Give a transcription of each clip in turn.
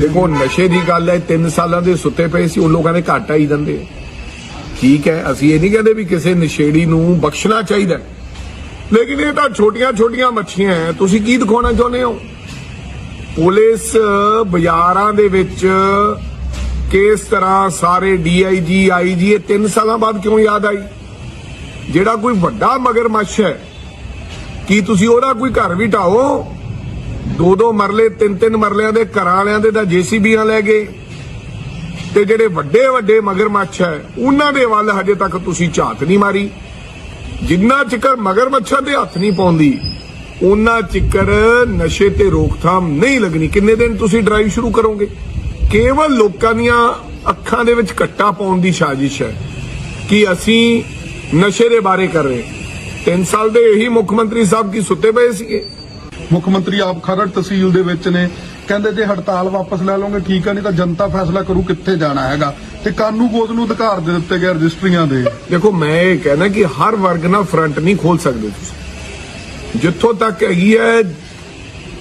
ਦੇਖੋ, ਨਸ਼ੇ ਦੀ ਗੱਲ ਹੈ 3 ਸਾਲਾਂ ਦੇ ਸੁੱਤੇ ਪਏ ਸੀ, ਉਹ ਲੋਕਾਂ ਦੇ ਘੱਟ ਆਈ ਜਾਂਦੇ ਆ। ਠੀਕ ਹੈ, ਅਸੀਂ ਇਹ ਨਹੀਂ ਕਹਿੰਦੇ ਵੀ ਕਿਸੇ ਨਸ਼ੇੜੀ ਨੂੰ ਬਖਸ਼ਣਾ ਚਾਹੀਦਾ। ਲੇਕਿਨ ਇਹ ਤਾਂ ਛੋਟੀਆਂ ਛੋਟੀਆਂ ਮੱਛੀਆਂ ਹੈ, ਤੁਸੀਂ ਕੀ ਦਿਖਾਉਣਾ ਚਾਹੁੰਦੇ ਹੋ? ਪੁਲਿਸ ਬਾਜ਼ਾਰਾਂ ਦੇ ਵਿੱਚ ਕਿਸ ਤਰ੍ਹਾਂ ਸਾਰੇ ਡੀਆਈਜੀ ਆਈਜੀ ਇਹ 3 ਸਾਲਾਂ ਬਾਅਦ ਕਿਉਂ ਯਾਦ ਆਈ? ਜਿਹੜਾ ਕੋਈ ਵੱਡਾ ਮਗਰਮੱਛ ਹੈ, ਕੀ ਤੁਸੀਂ ਉਹਦਾ ਕੋਈ ਘਰ ਵੀ ਢਾਓ ਦੋ ਦੋ ਮਰਲੇ, ਤਿੰਨ ਤਿੰਨ ਮਰਲਿਆਂ ਦੇ ਘਰਾਂ ਵਾਲਿਆਂ ਦੇ ਤਾਂ ਜੀਸੀਬੀਆਂ ਲੈ ਗਏ। ਤੇ ਜਿਹੜੇ ਵੱਡੇ ਵੱਡੇ ਮਗਰਮੱਛ ਹੈ, ਉਹਨਾਂ ਦੇ ਵੱਲ ਹਜੇ ਤੱਕ ਤੁਸੀਂ ਝਾਤ ਨਹੀਂ ਮਾਰੀ। ਜਿੰਨਾ ਚਿਕਰ ਮਗਰਮੱਛਾਂ ਦੇ ਹੱਥ ਨਹੀਂ ਪਾਉਂਦੀ, ਉਹਨਾਂ ਚਿਕਰ ਨਸ਼ੇ ਤੇ ਰੋਕਥਾਮ ਨਹੀਂ ਲੱਗਣੀ। ਕਿੰਨੇ ਦਿਨ ਤੁਸੀਂ ਡਰਾਈਵ ਸ਼ੁਰੂ ਕਰੋਗੇ? ਕੇਵਲ ਲੋਕਾਂ ਦੀਆਂ ਅੱਖਾਂ ਦੇ ਵਿੱਚ ਕੱਟਾ ਪਾਉਣ ਦੀ ਸਾਜ਼ਿਸ਼ ਹੈ ਕਿ ਅਸੀਂ ਨਸ਼ੇ ਦੇ ਬਾਰੇ ਕਰ ਰਹੇ 3 ਸਾਲ ਦੇ ਇਹੀ ਮੁੱਖ ਮੰਤਰੀ ਸਾਹਿਬ ਕੀ ਸੁੱਤੇ ਪਏ ਸੀਗੇ? ਮੁੱਖ ਮੰਤਰੀ ਆਪ ਖਰੜ ਤਹਿਸੀਲ ਦੇ ਵਿੱਚ ਨੇ। ਕਹਿੰਦੇ ਜੇ ਹੜਤਾਲ ਵਾਪਸ ਲੈ ਲਓਗੇ, ਠੀਕ ਹੈ ਨਹੀਂ ਤਾਂ ਜਨਤਾ ਫੈਸਲਾ ਕਰੂ ਕਿੱਥੇ ਜਾਣਾ ਹੈਗਾ। ਤੇ ਕਾਨੂੰ ਗੋਦ ਨੂੰ ਅਧਿਕਾਰ ਦੇ ਦਿੱਤੇ ਗਏ ਰਜਿਸਟਰੀਆਂ ਦੇ। ਦੇਖੋ, ਮੈਂ ਇਹ ਕਹਿਣਾ ਕਿ ਹਰ ਵਰਗ ਨਾਲ ਫਰੰਟ ਨਹੀਂ ਖੋਲ ਸਕਦੇ ਤੁਸੀਂ। ਜਿੱਥੋਂ ਤੱਕ ਹੈਗੀ ਹੈ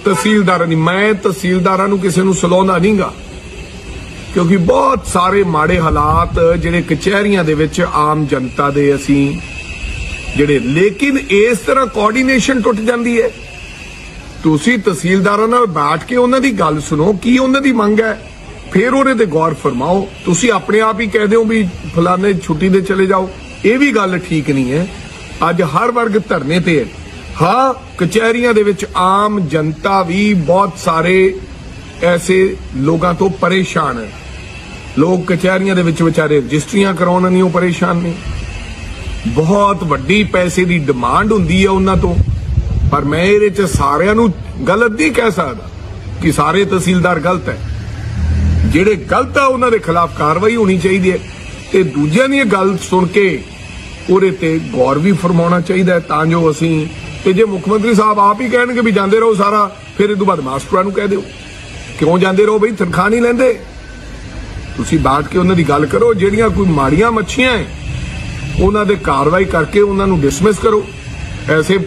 ਤਹਿਸੀਲਦਾਰਾਂ ਦੀ। ਮੈਂ ਤਹਿਸੀਲਦਾਰਾਂ ਨੂੰ ਕਿਸੇ ਨੂੰ ਸਲਾਉਂਦਾ ਨਹੀਂਗਾ। ਕਿਉਂਕਿ ਬਹੁਤ ਸਾਰੇ ਮਾੜੇ ਹਾਲਾਤ ਜਿਹੜੇ ਕਚਹਿਰੀਆਂ ਦੇ ਵਿੱਚ ਆਮ ਜਨਤਾ ਦੇ ਅਸੀਂ ਜਿਹੜੇ। ਲੇਕਿਨ ਇਸ ਤਰ੍ਹਾਂ ਕੋਆਰਡੀਨੇਸ਼ਨ ਟੁੱਟ ਜਾਂਦੀ ਹੈ। ਤੁਸੀਂ ਤਹਿਸੀਲਦਾਰਾਂ ਨਾਲ ਬੈਠ ਕੇ ਉਹਨਾਂ ਦੀ ਗੱਲ ਸੁਣੋ, ਕੀ ਉਹਨਾਂ ਦੀ ਮੰਗ ਹੈ? ਫਿਰ ਉਹਦੇ ਤੇ ਗੌਰ ਫਰਮਾਓ। ਤੁਸੀਂ ਆਪਣੇ ਆਪ ਹੀ ਕਹਿ ਦਿਓ ਵੀ ਫਲਾਣੇ ਛੁੱਟੀ ਦੇ ਚਲੇ ਜਾਓ। ਇਹ ਵੀ ਗੱਲ ਠੀਕ ਨਹੀਂ ਹੈ। ਅੱਜ ਹਰ ਵਰਗ ਧਰਨੇ ਤੇ ਹੈ। ਹਾਂ, ਕਚਹਿਰੀਆਂ ਦੇ ਵਿੱਚ ਆਮ ਜਨਤਾ ਵੀ ਬਹੁਤ ਸਾਰੇ ਐਸੇ ਲੋਕਾਂ ਤੋਂ ਪਰੇਸ਼ਾਨ ਹੈ। ਲੋਕ ਕਚਹਿਰੀਆਂ ਦੇ ਵਿੱਚ ਵਿਚਾਰੇ ਰਜਿਸਟਰੀਆਂ ਕਰਾਉਣ ਨਹੀਂ ਉਹ ਪਰੇਸ਼ਾਨ ਨੇ। ਬਹੁਤ ਵੱਡੀ ਪੈਸੇ ਦੀ ਡਿਮਾਂਡ ਹੁੰਦੀ ਹੈ ਉਹਨਾਂ ਤੋਂ। ਪਰ ਮੈਂ ਇਹਦੇ ਚ ਸਾਰਿਆਂ ਨੂੰ ਗਲਤ ਨਹੀਂ ਕਹਿ ਸਕਦਾ ਕਿ ਸਾਰੇ ਤਹਿਸੀਲਦਾਰ ਗਲਤ ਹੈ। ਜਿਹੜੇ ਗਲਤ ਆ, ਉਹਨਾਂ ਦੇ ਖਿਲਾਫ ਕਾਰਵਾਈ ਹੋਣੀ ਚਾਹੀਦੀ ਹੈ। ਤੇ ਦੂਜਿਆਂ ਦੀ ਗੱਲ ਸੁਣ ਕੇ ਉਹਦੇ ਤੇ ਗੌਰ ਵੀ ਫਰਮਾਉਣਾ ਚਾਹੀਦਾ ਤਾਂ ਜੋ ਅਸੀਂ ਤੇ ਜੇ ਮੁੱਖ ਮੰਤਰੀ ਸਾਹਿਬ ਆਪ ਹੀ ਕਹਿਣਗੇ ਵੀ ਜਾਂਦੇ ਰਹੋ ਸਾਰਾ, ਫਿਰ ਇਹ ਤੋਂ ਬਾਅਦ ਮਾਸਟਰਾਂ ਨੂੰ ਕਹਿ ਦਿਓ। ਕਿਉਂ ਜਾਂਦੇ ਰਹੋ ਬਈ? ਤਨਖਾਹ ਨਹੀਂ ਲੈਂਦੇ। ਤੁਸੀਂ ਬਾਤ ਕੇ ਉਹਨਾਂ ਦੀ ਗੱਲ ਕਰੋ, ਜਿਹੜੀਆਂ ਕੋਈ ਮਾੜੀਆਂ ਮੱਛੀਆਂ ਹੈ, ਉਹਨਾਂ ਦੇ ਕਾਰਵਾਈ ਕਰਕੇ ਉਹਨਾਂ ਨੂੰ ਡਿਸਮਿਸ ਕਰੋ। ਐਸੇ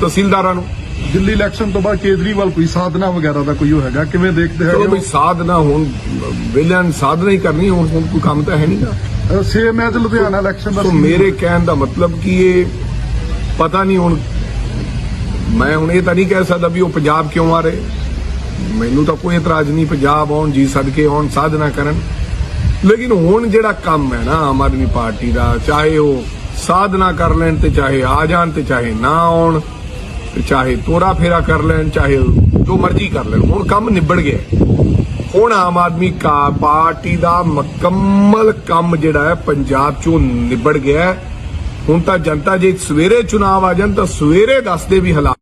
ਤਹਿਸੀਲਦਾਰਾਂ ਨੂੰ। ਦਿੱਲੀ ਇਲੈਕਸ਼ਨ ਤੋਂ ਬਾਅਦ ਕੇਜਰੀਵਾਲ ਕੋਈ ਸਾਧਨਾ ਵਗੈਰਾ ਦਾ ਕੋਈ ਹੈਗਾ? ਕਿਵੇਂ ਦੇਖਦੇ ਹੈਗੇ ਬਈ ਸਾਧਨਾ ਹੁਣ ਵਿਲਿਆਂ ਨੇ ਸਾਧਨਾ ਹੀ ਕਰਨੀ ਹੁਣ ਹੁਣ ਕੋਈ ਕੰਮ ਤਾਂ ਹੈ ਨਹੀਂਗਾ ਸੇਮ ਐਜ ਲੁਧਿਆਣਾ ਇਲੈਕਸ਼ਨ ਦਾ ਮੇਰੇ ਕਹਿਣ ਦਾ ਮਤਲਬ ਕਿ ਇਹ ਪਤਾ ਨਹੀਂ ਹੁਣ ਮੈਂ ਹੁਣ ਇਹ ਤਾਂ ਨਹੀਂ ਕਹਿ ਸਕਦਾ ਵੀ ਉਹ ਪੰਜਾਬ ਕਿਉਂ ਆ ਰਹੇ। ਮੈਨੂੰ ਤਾਂ ਕੋਈ ਇਤਰਾਜ਼ ਨਹੀਂ ਪੰਜਾਬ ਆਉਣ ਜੀ ਸਦਕੇ ਆਉਣ ਸਾਧਨਾ ਕਰਨ। ਲੇਕਿਨ ਹੁਣ ਜਿਹੜਾ ਕੰਮ ਹੈ ਨਾ ਆਮ ਆਦਮੀ ਪਾਰਟੀ ਦਾ ਚਾਹੇ ਉਹ ਸਾਧਨਾ ਕਰ ਲੈਣ ਤੇ ਚਾਹੇ ਆ ਜਾਣ ਤੇ ਚਾਹੇ ਨਾ ਆਉਣ, ਤੇ ਚਾਹੇ ਤੋਰਾ ਫੇਰਾ ਕਰ ਲੈਣ, ਚਾਹੇ ਜੋ ਮਰਜ਼ੀ ਕਰ ਲੈਣ। ਹੁਣ ਕੰਮ ਨਿਬੜ ਗਿਆ। ਹੁਣ ਆਮ ਆਦਮੀ ਕਾ ਪਾਰਟੀ ਦਾ ਮੁਕੰਮਲ ਕੰਮ ਜਿਹੜਾ ਹੈ, ਪੰਜਾਬ ਚੋਂ ਨਿਬੜ ਗਿਆ ਹੁਣ ਤਾਂ ਜਨਤਾ ਜੇ ਸਵੇਰੇ ਚੁਣਾਵ ਆ ਜਾਣ, ਤਾਂ ਸਵੇਰੇ ਦੱਸਦੇ ਵੀ ਹਾਲਾਤ